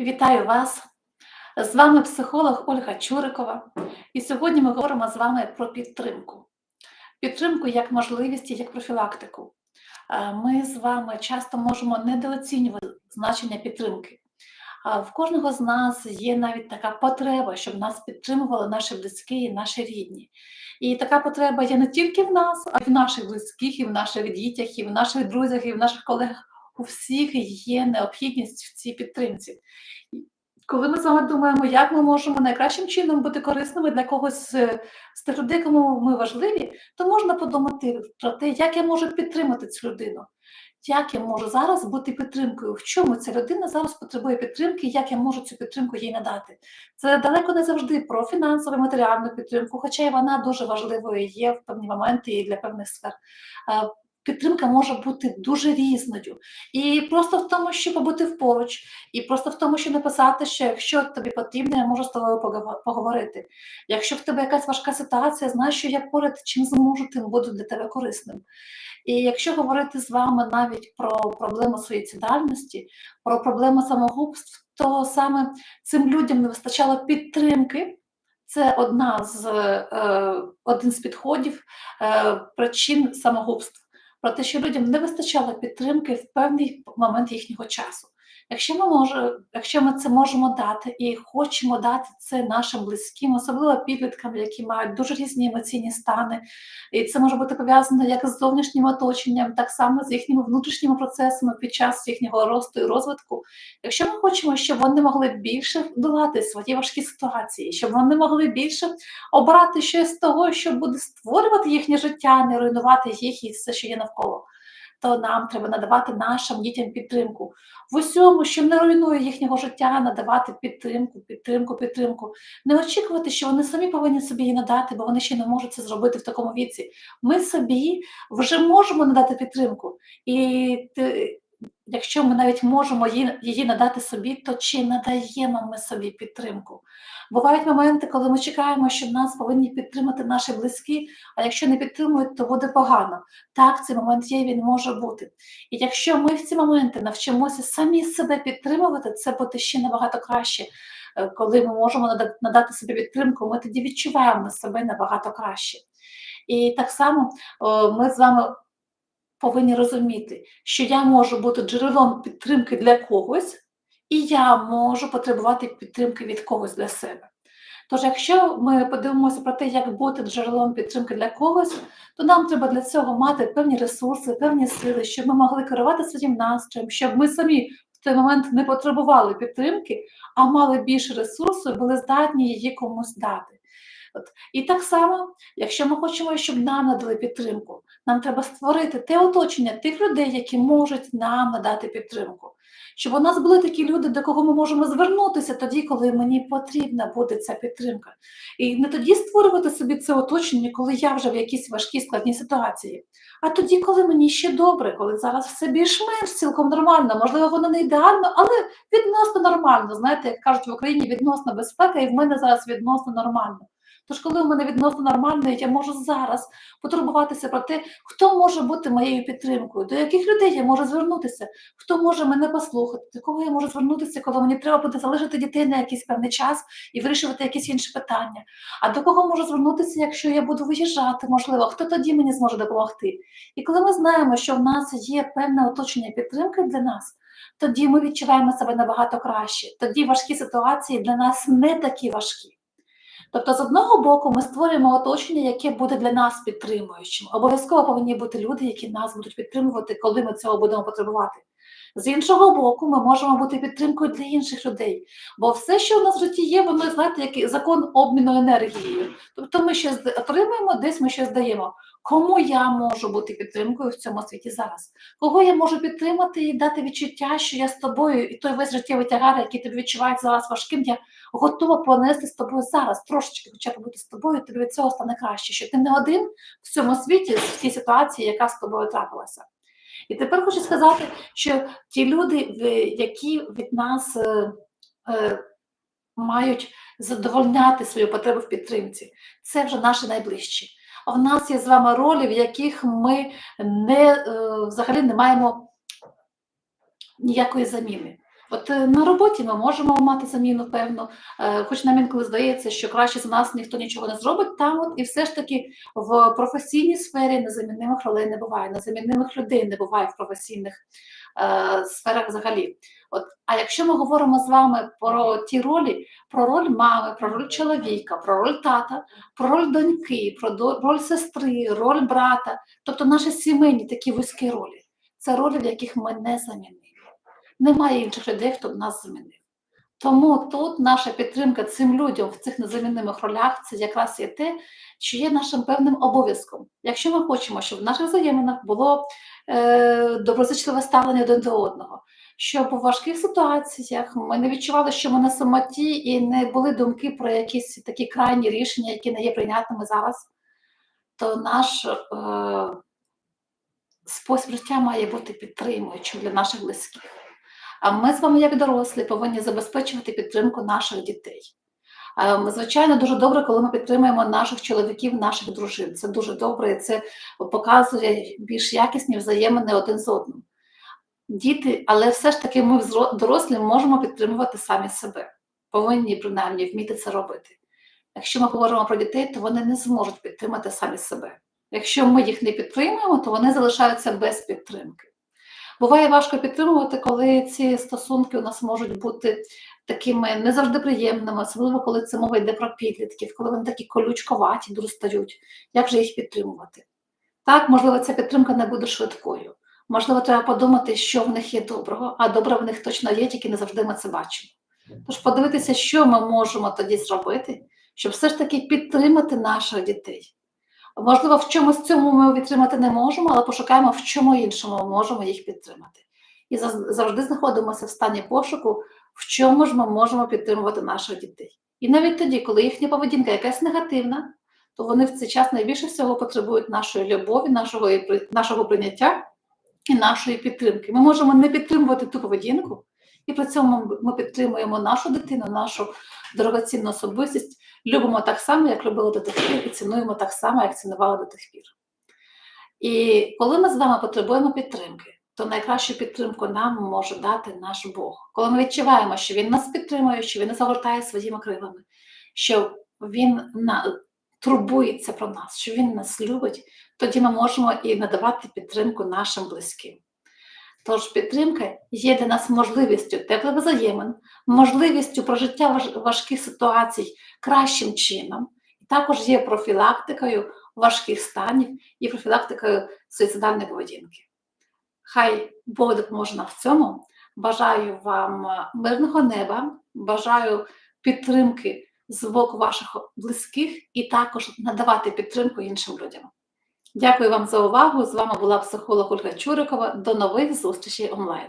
Вітаю вас! З вами психолог Ольга Чурикова. І сьогодні ми говоримо з вами про підтримку. Підтримку як можливість як профілактику. Е, Ми з вами часто можемо недооцінювати значення підтримки. В кожного з нас є навіть така потреба, щоб нас підтримували наші близькі і наші рідні. І така потреба є не тільки в нас, а й в наших близьких, і в наших дітях, і в наших друзях, і в наших колегах. У всіх є необхідність в цій підтримці. Коли ми з вами думаємо, як ми можемо найкращим чином бути корисними для когось з тих людей, кому ми важливі, то можна подумати про те, як я можу підтримати цю людину, як я можу зараз бути підтримкою, в чому ця людина зараз потребує підтримки, як я можу цю підтримку їй надати. Це далеко не завжди про фінансову матеріальну підтримку, хоча і вона дуже важливою є в певні моменти і для певних сфер. Підтримка може бути дуже різною. І просто в тому, щоб побути поруч, і просто в тому, щоб написати, що якщо тобі потрібно, я можу з тобою поговорити. Якщо в тебе якась важка ситуація, знай, що я поряд чим зможу, тим буду для тебе корисним. І якщо говорити з вами навіть про проблему суїцидальності, про проблему самогубств, то саме цим людям не вистачало підтримки. Це одна з, е, один з підходів е, причин самогубств про те, що людям не вистачало підтримки в певний момент їхнього часу. Якщо ми може, якщо ми це можемо дати і хочемо дати це нашим близьким, особливо підліткам, які мають дуже різні емоційні стани, і це може бути пов'язано як з зовнішнім оточенням, так само з їхніми внутрішніми процесами під час їхнього росту і розвитку. Якщо ми хочемо, щоб вони могли більше долати свої важкі ситуації, щоб вони могли більше обрати щось з того, що буде створювати їхнє життя, не руйнувати їх і все, що є навколо то нам треба надавати нашим дітям підтримку. В усьому, що не руйнує їхнього життя, надавати підтримку, підтримку, підтримку. Не очікувати, що вони самі повинні собі її надати, бо вони ще не можуть це зробити в такому віці. Ми собі вже можемо надати підтримку. І якщо ми навіть можемо її, її надати собі, то чи надаємо ми собі підтримку? Бувають моменти, коли ми чекаємо, що нас повинні підтримати наші близькі, а якщо не підтримують, то буде погано. Так, цей момент є, він може бути. І якщо ми в ці моменти навчимося самі себе підтримувати, це буде ще набагато краще. Е, коли ми можемо надати собі підтримку, ми тоді відчуваємо себе набагато краще. І так само ми з вами повинні розуміти, що я можу бути джерелом підтримки для когось, і я можу потребувати підтримки від когось для себе. Тож, якщо ми подивимося про те, як бути джерелом підтримки для когось, то нам треба для цього мати певні ресурси, певні сили, щоб ми могли керувати своїм настроєм, щоб ми самі в той момент не потребували підтримки, а мали більше ресурсу і були здатні її комусь дати. От. І так само, якщо ми хочемо, щоб нам надали підтримку, нам треба створити те оточення тих людей, які можуть нам надати підтримку. Щоб у нас були такі люди, до кого ми можемо звернутися тоді, коли мені потрібна буде ця підтримка. І не тоді створювати собі це оточення, коли я вже в якійсь важкій складній ситуації. А тоді, коли мені ще добре, коли зараз все більш-менш цілком нормально, можливо, воно не ідеально, але відносно нормально. Знаєте, як кажуть в Україні відносно безпека, і в мене зараз відносно нормально. Тож, коли у мене відносно нормально, я можу зараз потурбуватися про те, хто може бути моєю підтримкою, до яких людей я можу звернутися, хто може мене послухати, до кого я можу звернутися, коли мені треба буде залишити дітей на якийсь певний час і вирішувати якісь інші питання. А до кого можу звернутися, якщо я буду виїжджати, можливо, хто тоді мені зможе допомогти? І коли ми знаємо, що в нас є певне оточення підтримки для нас. Тоді ми відчуваємо себе набагато краще. Тоді важкі ситуації для нас не такі важкі. Тобто, з одного боку, ми створюємо оточення, яке буде для нас підтримуючим. Обов'язково повинні бути люди, які нас будуть підтримувати, коли ми цього будемо потребувати. З іншого боку, ми можемо бути підтримкою для інших людей. Бо все, що в нас в житті є, воно знаєте, як закон обміну енергією. Тобто ми щось отримуємо, десь ми щось даємо. Кому я можу бути підтримкою в цьому світі зараз? Кого я можу підтримати і дати відчуття, що я з тобою, і той весь життєвий тягар, який тобі відчувається зараз важким, я готова понести з тобою зараз, трошечки хоча б бути з тобою, тобі від цього стане краще, що ти не один в цьому світі в цій ситуації, яка з тобою трапилася. І тепер хочу сказати, що ті люди, які від нас е, е, мають задовольняти свою потребу в підтримці, це вже наші найближчі. А в нас є з вами ролі, в яких ми не, е, взагалі не маємо ніякої заміни. От е, на роботі ми можемо мати заміну певну, е, хоч нам інколи здається, що краще за нас ніхто нічого не зробить, там от і все ж таки в професійній сфері незамінних ролей не буває, незамінних людей не буває в професійних е, сферах взагалі. От, а якщо ми говоримо з вами про ті ролі, про роль мами, про роль чоловіка, про роль тата, про роль доньки, про роль сестри, роль брата, тобто наші сімейні такі вузькі ролі, це ролі, в яких ми не замінили. Немає інших людей, хто б нас замінив. Тому тут наша підтримка цим людям в цих незамінних ролях це якраз є те, що є нашим певним обов'язком. Якщо ми хочемо, щоб в наших взаєминах було е, доброзичливе ставлення один до одного, щоб у важких ситуаціях ми не відчували, що ми на самоті, і не були думки про якісь такі крайні рішення, які не є прийнятними зараз, то наш е, спосіб життя має бути підтримуючим для наших близьких. А ми з вами, як дорослі, повинні забезпечувати підтримку наших дітей. Звичайно, дуже добре, коли ми підтримуємо наших чоловіків, наших дружин. Це дуже добре, і це показує більш якісні взаємини один з одним. Діти, але все ж таки ми дорослі можемо підтримувати самі себе. Повинні принаймні вміти це робити. Якщо ми говоримо про дітей, то вони не зможуть підтримати самі себе. Якщо ми їх не підтримуємо, то вони залишаються без підтримки. Буває важко підтримувати, коли ці стосунки у нас можуть бути такими не завжди приємними, особливо коли це мова йде про підлітків, коли вони такі колючковаті достають. Як же їх підтримувати? Так, можливо, ця підтримка не буде швидкою. Можливо, треба подумати, що в них є доброго, а добре в них точно є, тільки не завжди ми це бачимо. Тож подивитися, що ми можемо тоді зробити, щоб все ж таки підтримати наших дітей. Можливо, в чомусь цьому ми підтримати не можемо, але пошукаємо, в чому іншому можемо їх підтримати. І завжди знаходимося в стані пошуку, в чому ж ми можемо підтримувати наших дітей. І навіть тоді, коли їхня поведінка якась негативна, то вони в цей час найбільше всього потребують нашої любові, нашого, нашого прийняття і нашої підтримки. Ми можемо не підтримувати ту поведінку, і при цьому ми підтримуємо нашу дитину, нашу дорогоцінну особистість, любимо так само, як любили до тих пір, і цінуємо так само, як цінували до тих пір. І коли ми з вами потребуємо підтримки, то найкращу підтримку нам може дати наш Бог. Коли ми відчуваємо, що Він нас підтримує, що Він нас загортає своїми крилами, що Він на... турбується про нас, що Він нас любить, тоді ми можемо і надавати підтримку нашим близьким. Тож підтримка є для нас можливістю теплих взаємин, можливістю прожиття важких ситуацій кращим чином, і також є профілактикою важких станів і профілактикою суїцидальної поведінки. Хай Бог допоможе нам в цьому. Бажаю вам е, мирного неба, бажаю підтримки з боку ваших близьких і також надавати підтримку іншим людям. Дякую вам за увагу. З вами була психолог Ольга Чурикова. До нових зустрічей онлайн.